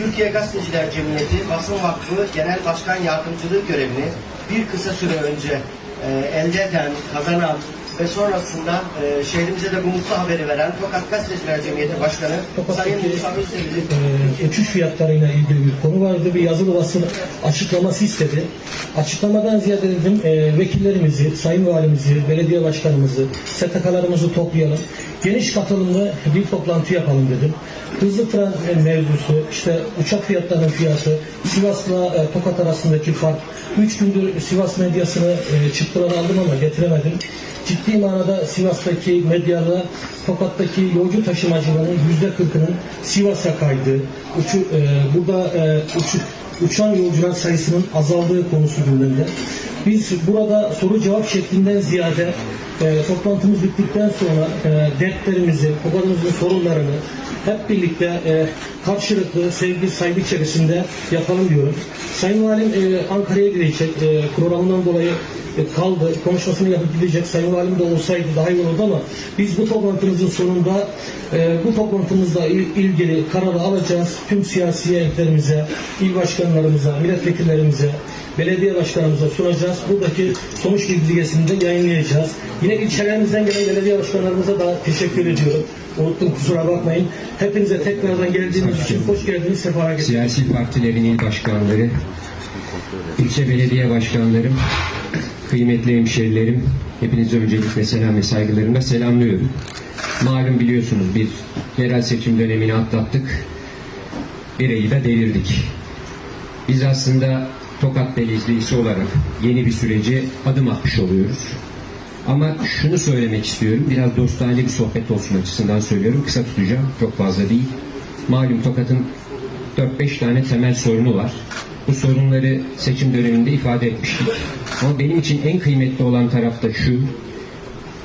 Türkiye Gazeteciler Cemiyeti Basın Vakfı Genel Başkan Yardımcılığı görevini bir kısa süre önce e, elde eden, kazanan ve sonrasında e, şehrimize de bu mutlu haberi veren Tokat Gazeteciler Cemiyeti Başkanı Sayın Tokat'taki Musa Özdemir'i e, uçuş fiyatlarıyla ilgili bir konu vardı. Bir yazılı basın açıklaması istedi. Açıklamadan ziyade dedim e, vekillerimizi, sayın valimizi, belediye başkanımızı, STK'larımızı toplayalım. Geniş katılımlı bir toplantı yapalım dedim. Hızlı tren mevzusu, işte uçak fiyatlarının fiyatı, Sivas'la e, Tokat arasındaki fark. Üç gündür Sivas medyasını e, çıktılar aldım ama getiremedim. Ciddi manada Sivas'taki medyada Tokat'taki yolcu taşımacılığının yüzde kırkının Sivas'a kaydı. Uçu, e, burada e, uçu, uçan yolcular sayısının azaldığı konusu gündemde. Biz burada soru cevap şeklinden ziyade e, toplantımız bittikten sonra e, dertlerimizi, Tokat'ımızın sorunlarını hep birlikte e, karşılıklı sevgi, saygı içerisinde yapalım diyorum. Sayın Valim e, Ankara'ya gidecek. E, programından dolayı kaldı. Konuşmasını yapıp gidecek. Sayın Valim de olsaydı daha iyi olurdu ama biz bu toplantımızın sonunda e, bu toplantımızla il- ilgili kararı alacağız. Tüm siyasi heyetlerimize, il başkanlarımıza, milletvekillerimize, belediye başkanımıza sunacağız. Buradaki sonuç bildirgesini de yayınlayacağız. Yine ilçelerimizden gelen belediye başkanlarımıza da teşekkür ediyorum. Unuttum kusura bakmayın. Hepinize tekrardan geldiğiniz için hoş geldiniz, sefa getirdiniz. siyasi partilerin il başkanları, ilçe belediye başkanlarım, kıymetli hemşerilerim, hepinizi öncelikle selam ve saygılarımla selamlıyorum. Malum biliyorsunuz bir yerel seçim dönemini atlattık. Bir ayı da devirdik. Biz aslında Tokat Belediyesi olarak yeni bir sürece adım atmış oluyoruz. Ama şunu söylemek istiyorum, biraz dostane bir sohbet olsun açısından söylüyorum. Kısa tutacağım, çok fazla değil. Malum Tokat'ın 4-5 tane temel sorunu var. Bu sorunları seçim döneminde ifade etmiştik. Ama benim için en kıymetli olan taraf da şu.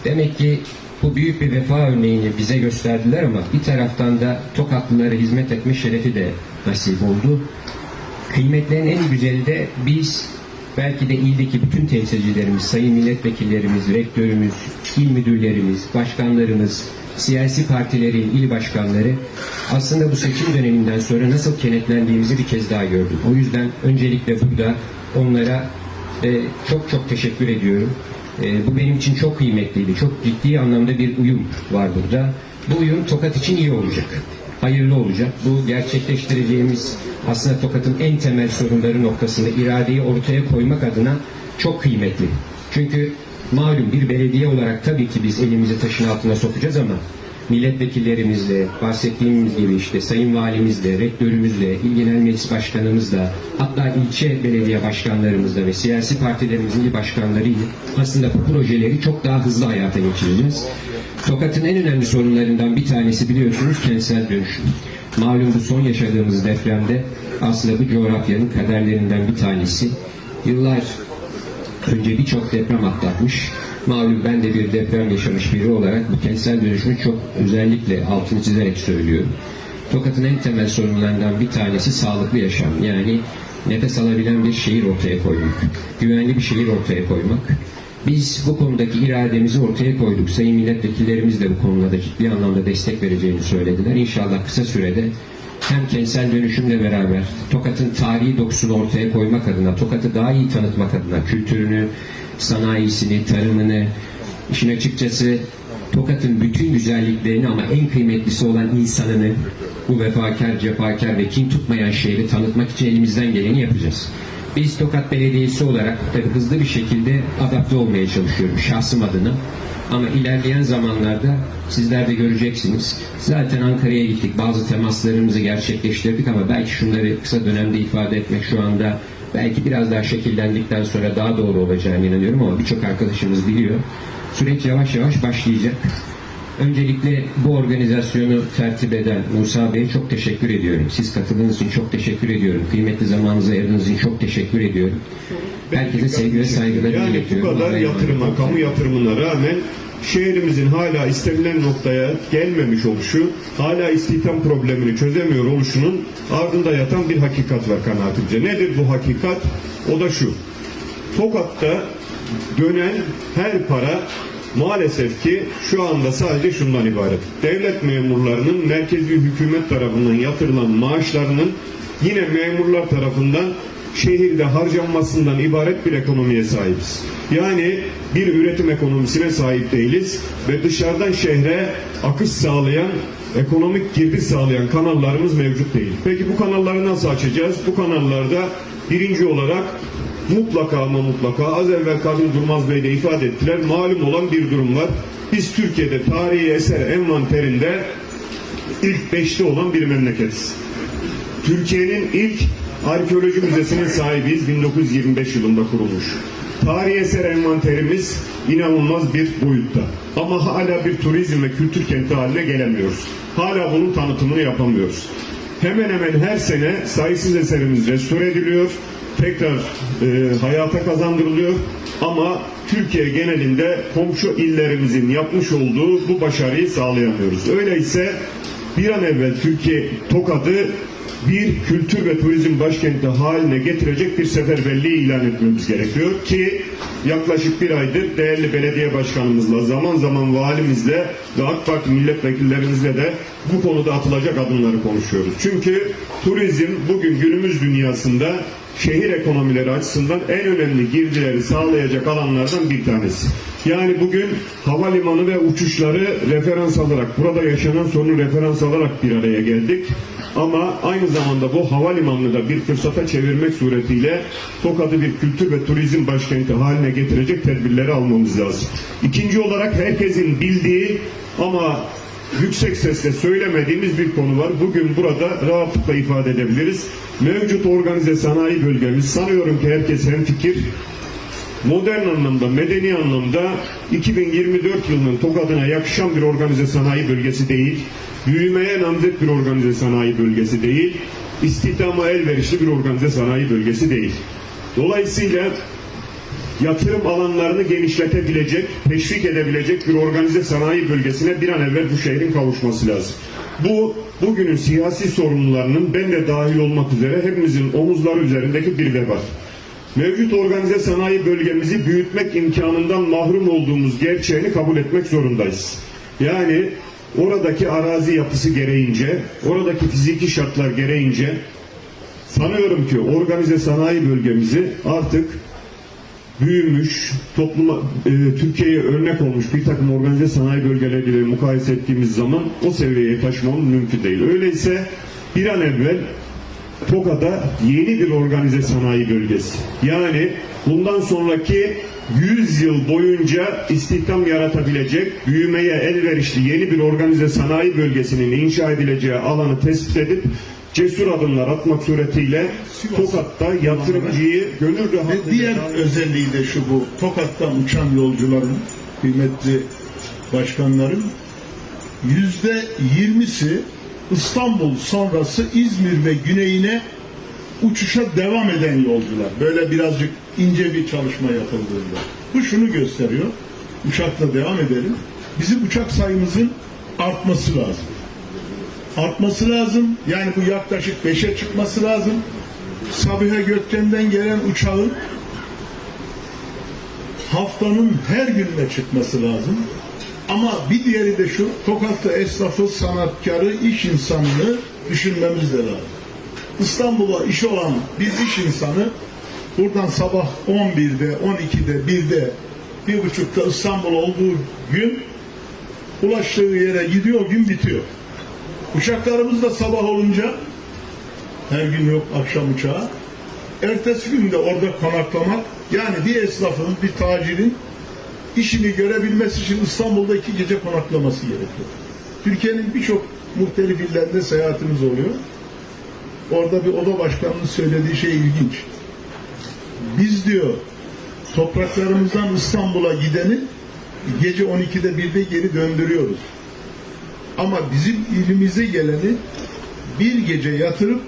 Demek ki bu büyük bir vefa örneğini bize gösterdiler ama bir taraftan da Tokatlılara hizmet etme şerefi de nasip oldu. Kıymetlerin en güzeli de biz belki de ildeki bütün temsilcilerimiz, sayın milletvekillerimiz, rektörümüz, il müdürlerimiz, başkanlarımız, siyasi partilerin il başkanları aslında bu seçim döneminden sonra nasıl kenetlendiğimizi bir kez daha gördük. O yüzden öncelikle burada onlara e, çok çok teşekkür ediyorum. E, bu benim için çok kıymetliydi. Çok ciddi anlamda bir uyum var burada. Bu uyum Tokat için iyi olacak hayırlı olacak. Bu gerçekleştireceğimiz aslında Tokat'ın en temel sorunları noktasında iradeyi ortaya koymak adına çok kıymetli. Çünkü malum bir belediye olarak tabii ki biz elimizi taşın altına sokacağız ama milletvekillerimizle, bahsettiğimiz gibi işte sayın valimizle, rektörümüzle, il genel meclis başkanımızla, hatta ilçe belediye başkanlarımızla ve siyasi partilerimizin il başkanlarıyla aslında bu projeleri çok daha hızlı hayata geçireceğiz. Tokat'ın en önemli sorunlarından bir tanesi biliyorsunuz kentsel dönüşüm. Malum bu son yaşadığımız depremde aslında bu coğrafyanın kaderlerinden bir tanesi. Yıllar önce birçok deprem atlatmış. Malum ben de bir deprem yaşamış biri olarak bu kentsel dönüşümü çok özellikle altını çizerek söylüyorum. Tokat'ın en temel sorunlarından bir tanesi sağlıklı yaşam. Yani nefes alabilen bir şehir ortaya koymak. Güvenli bir şehir ortaya koymak. Biz bu konudaki irademizi ortaya koyduk. Sayın milletvekillerimiz de bu konuda ciddi anlamda destek vereceğini söylediler. İnşallah kısa sürede hem kentsel dönüşümle beraber Tokat'ın tarihi dokusunu ortaya koymak adına, Tokat'ı daha iyi tanıtmak adına, kültürünü, sanayisini, tarımını, işin açıkçası Tokat'ın bütün güzelliklerini ama en kıymetlisi olan insanını, bu vefakar, cefakar ve kin tutmayan şehri tanıtmak için elimizden geleni yapacağız. Biz Tokat Belediyesi olarak tabii hızlı bir şekilde adapte olmaya çalışıyoruz şahsım adına. Ama ilerleyen zamanlarda sizler de göreceksiniz. Zaten Ankara'ya gittik. Bazı temaslarımızı gerçekleştirdik ama belki şunları kısa dönemde ifade etmek şu anda belki biraz daha şekillendikten sonra daha doğru olacağını inanıyorum ama birçok arkadaşımız biliyor. Süreç yavaş yavaş başlayacak. Öncelikle bu organizasyonu tertip eden Musa Bey'e çok teşekkür ediyorum. Siz katıldığınız için çok teşekkür ediyorum. Kıymetli zamanınızı ayırdığınız için çok teşekkür ediyorum. Herkese sevgi ve saygılarımı Yani bu iletiyorum. kadar Allah'a emanet yatırıma, kamu yatırımına rağmen şehrimizin hala istenilen noktaya gelmemiş oluşu, hala istihdam problemini çözemiyor oluşunun ardında yatan bir hakikat var kanaatimce. Nedir bu hakikat? O da şu. Tokat'ta dönen her para maalesef ki şu anda sadece şundan ibaret. Devlet memurlarının merkezi hükümet tarafından yatırılan maaşlarının yine memurlar tarafından şehirde harcanmasından ibaret bir ekonomiye sahibiz. Yani bir üretim ekonomisine sahip değiliz ve dışarıdan şehre akış sağlayan, ekonomik girdi sağlayan kanallarımız mevcut değil. Peki bu kanalları nasıl açacağız? Bu kanallarda birinci olarak mutlaka ama mutlaka az evvel Kadın Durmaz Bey de ifade ettiler. Malum olan bir durum var. Biz Türkiye'de tarihi eser envanterinde ilk beşte olan bir memleketiz. Türkiye'nin ilk arkeoloji müzesinin sahibiyiz 1925 yılında kurulmuş. Tarihi eser envanterimiz inanılmaz bir boyutta. Ama hala bir turizm ve kültür kenti haline gelemiyoruz. Hala bunun tanıtımını yapamıyoruz. Hemen hemen her sene sayısız eserimiz restore ediliyor, tekrar e, hayata kazandırılıyor. Ama Türkiye genelinde komşu illerimizin yapmış olduğu bu başarıyı sağlayamıyoruz. Öyleyse bir an evvel Türkiye Tokat'ı bir kültür ve turizm başkenti haline getirecek bir seferberliği ilan etmemiz gerekiyor ki yaklaşık bir aydır değerli belediye başkanımızla zaman zaman valimizle ve AK Parti milletvekillerimizle de bu konuda atılacak adımları konuşuyoruz. Çünkü turizm bugün günümüz dünyasında şehir ekonomileri açısından en önemli girdileri sağlayacak alanlardan bir tanesi. Yani bugün havalimanı ve uçuşları referans alarak, burada yaşanan sorunu referans alarak bir araya geldik. Ama aynı zamanda bu havalimanını da bir fırsata çevirmek suretiyle Tokat'ı bir kültür ve turizm başkenti haline getirecek tedbirleri almamız lazım. İkinci olarak herkesin bildiği ama yüksek sesle söylemediğimiz bir konu var. Bugün burada rahatlıkla ifade edebiliriz. Mevcut organize sanayi bölgemiz sanıyorum ki herkes hemfikir modern anlamda, medeni anlamda 2024 yılının Tokat'ına yakışan bir organize sanayi bölgesi değil, büyümeye namzet bir organize sanayi bölgesi değil, istihdama elverişli bir organize sanayi bölgesi değil. Dolayısıyla yatırım alanlarını genişletebilecek, teşvik edebilecek bir organize sanayi bölgesine bir an evvel bu şehrin kavuşması lazım. Bu bugünün siyasi sorunlarının ben de dahil olmak üzere hepimizin omuzları üzerindeki bir veba. Mevcut organize sanayi bölgemizi büyütmek imkanından mahrum olduğumuz gerçeğini kabul etmek zorundayız. Yani oradaki arazi yapısı gereğince, oradaki fiziki şartlar gereğince sanıyorum ki organize sanayi bölgemizi artık büyümüş, topluma, e, Türkiye'ye örnek olmuş bir takım organize sanayi bölgeleriyle mukayese ettiğimiz zaman o seviyeye taşımamız mümkün değil. Öyleyse bir an evvel Tokat'a yeni bir organize sanayi bölgesi. Yani bundan sonraki 100 yıl boyunca istihdam yaratabilecek, büyümeye elverişli yeni bir organize sanayi bölgesinin inşa edileceği alanı tespit edip cesur adımlar atmak suretiyle Tokat'ta yatırımcıyı gönül rahatlığıyla diğer özelliği de şu bu. Tokat'tan uçan yolcuların, kıymetli başkanların yüzde yirmisi İstanbul sonrası İzmir ve güneyine uçuşa devam eden yolcular. Böyle birazcık ince bir çalışma yapıldığında. Bu şunu gösteriyor. Uçakla devam edelim. Bizim uçak sayımızın artması lazım. Artması lazım. Yani bu yaklaşık 5'e çıkması lazım. Sabiha Gökçen'den gelen uçağın haftanın her gününe çıkması lazım. Ama bir diğeri de şu, Tokat'ta esnafı, sanatkarı, iş insanını düşünmemiz de lazım. İstanbul'a işi olan bir iş insanı buradan sabah 11'de, 12'de, 1'de, bir buçukta İstanbul olduğu gün ulaştığı yere gidiyor, gün bitiyor. Uçaklarımız da sabah olunca her gün yok akşam uçağı. Ertesi gün de orada konaklamak yani bir esnafın, bir tacirin işini görebilmesi için İstanbul'da iki gece konaklaması gerekiyor. Türkiye'nin birçok muhtelif illerinde seyahatimiz oluyor. Orada bir oda başkanının söylediği şey ilginç. Biz diyor topraklarımızdan İstanbul'a gideni gece 12'de 1'de geri döndürüyoruz. Ama bizim ilimize geleni bir gece yatırıp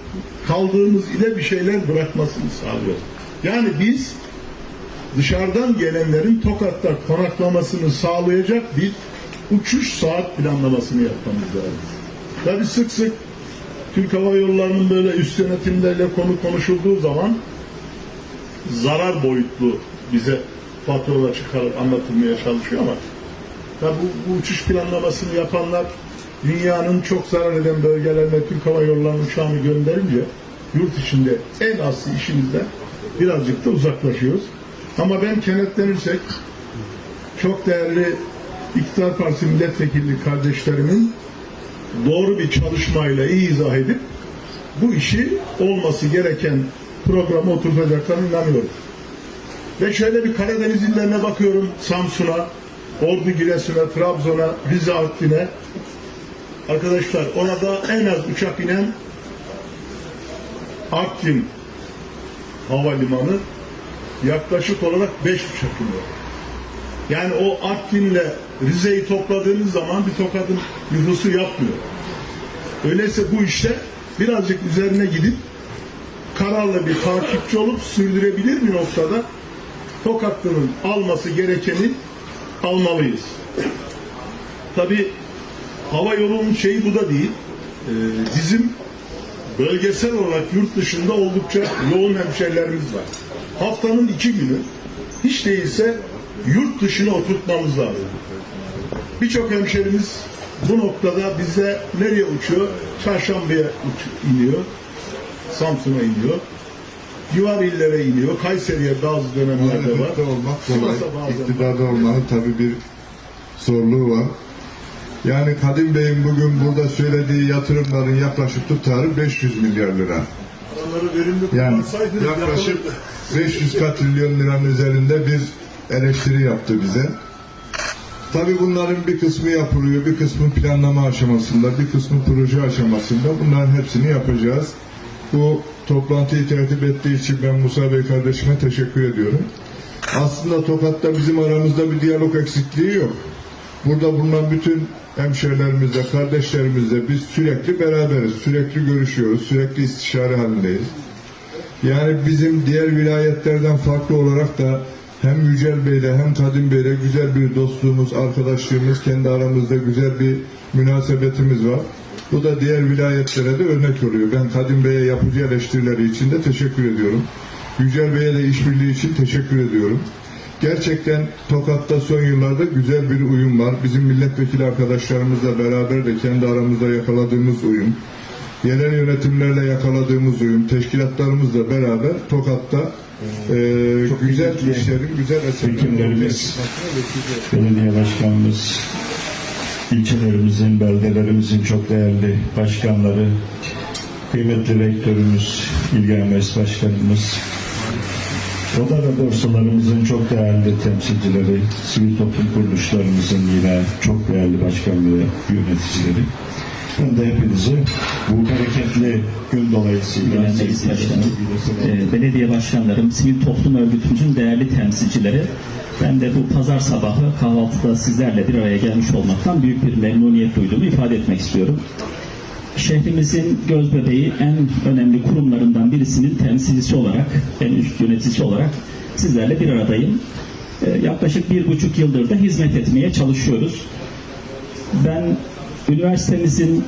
kaldığımız ile bir şeyler bırakmasını sağlıyoruz. Yani biz dışarıdan gelenlerin Tokat'ta konaklamasını sağlayacak bir uçuş saat planlamasını yapmamız lazım. Tabi sık sık Türk Hava Yolları'nın böyle üst yönetimlerle konu konuşulduğu zaman zarar boyutlu bize faturalar çıkarıp anlatılmaya çalışıyor ama tabi bu, bu uçuş planlamasını yapanlar dünyanın çok zarar eden bölgelerine Türk Hava Yolları'nın uçağını gönderince yurt içinde en asli işimizden birazcık da uzaklaşıyoruz. Ama ben kenetlenirsek çok değerli İktidar Partisi milletvekili kardeşlerimin doğru bir çalışmayla iyi izah edip bu işi olması gereken programa oturtacaklarına inanıyorum. Ve şöyle bir Karadeniz illerine bakıyorum. Samsun'a, Ordu Giresun'a, Trabzon'a, Rize Artvin'e. Arkadaşlar orada en az uçak inen Artvin Havalimanı yaklaşık olarak 5 uçak iniyor. Yani o Artvin'le Rize'yi topladığınız zaman bir tokadın nüfusu yapmıyor. Öyleyse bu işte birazcık üzerine gidip kararlı bir takipçi olup sürdürebilir bir noktada Tokatlı'nın alması gerekeni almalıyız. Tabi hava yolunun şeyi bu da değil. Ee, bizim bölgesel olarak yurt dışında oldukça yoğun hemşerilerimiz var. Haftanın iki günü hiç değilse yurt dışına oturtmamız lazım. Birçok hemşerimiz bu noktada bize nereye uçuyor? Çarşamba'ya uç- iniyor. Samsun'a iniyor. Civar illere iniyor. Kayseri'ye bazı dönemlerde var. Muhalefette olmak kolay, iktidarda olmanın tabii bir zorluğu var. Yani Kadim Bey'in bugün burada söylediği yatırımların yaklaşık tutarı 500 milyar lira. Yani yaklaşık yapılırdı. 500 katrilyon liranın üzerinde bir eleştiri yaptı bize. Tabii bunların bir kısmı yapılıyor, bir kısmı planlama aşamasında, bir kısmı proje aşamasında. Bunların hepsini yapacağız. Bu toplantıyı tertip ettiği için ben Musa Bey kardeşime teşekkür ediyorum. Aslında Tokat'ta bizim aramızda bir diyalog eksikliği yok. Burada bulunan bütün hemşehrilerimizle, kardeşlerimizle biz sürekli beraberiz, sürekli görüşüyoruz, sürekli istişare halindeyiz. Yani bizim diğer vilayetlerden farklı olarak da hem Yücel Bey'le hem Kadim Bey'le güzel bir dostluğumuz, arkadaşlığımız, kendi aramızda güzel bir münasebetimiz var. Bu da diğer vilayetlere de örnek oluyor. Ben Kadim Bey'e yapıcı eleştirileri için de teşekkür ediyorum. Yücel Bey'e de işbirliği için teşekkür ediyorum. Gerçekten Tokat'ta son yıllarda güzel bir uyum var. Bizim milletvekili arkadaşlarımızla beraber de kendi aramızda yakaladığımız uyum yerel yönetimlerle yakaladığımız uyum, teşkilatlarımızla beraber Tokat'ta e, güzel işlerin, güzel eserlerin Hekimlerimiz, belediye başkanımız, ilçelerimizin, beldelerimizin çok değerli başkanları, kıymetli rektörümüz, İlgen Başkanımız, Oda ve borsalarımızın çok değerli temsilcileri, sivil toplum kuruluşlarımızın yine çok değerli başkan ve yöneticileri. Ben de hepinizi bu bereketli gün dolayısıyla Meclis Başkanım, e, belediye başkanlarım, sivil toplum örgütümüzün değerli temsilcileri. Ben de bu pazar sabahı kahvaltıda sizlerle bir araya gelmiş olmaktan büyük bir memnuniyet duyduğumu ifade etmek istiyorum. Şehrimizin göz bebeği en önemli kurumlarından birisinin temsilcisi olarak, en üst yöneticisi olarak sizlerle bir aradayım. E, Yaklaşık bir buçuk yıldır da hizmet etmeye çalışıyoruz. Ben üniversitemizin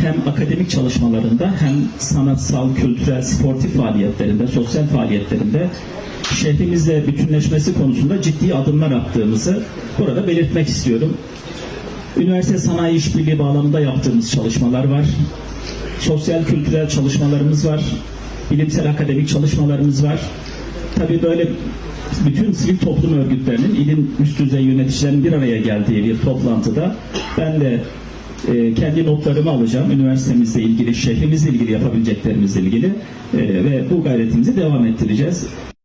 hem akademik çalışmalarında hem sanatsal, kültürel, sportif faaliyetlerinde, sosyal faaliyetlerinde şehrimizle bütünleşmesi konusunda ciddi adımlar attığımızı burada belirtmek istiyorum. Üniversite sanayi işbirliği bağlamında yaptığımız çalışmalar var. Sosyal kültürel çalışmalarımız var. Bilimsel akademik çalışmalarımız var. Tabii böyle bütün sivil toplum örgütlerinin ilin üst düzey yöneticilerinin bir araya geldiği bir toplantıda ben de e, kendi notlarımı alacağım. Üniversitemizle ilgili, şehrimizle ilgili yapabileceklerimizle ilgili e, ve bu gayretimizi devam ettireceğiz.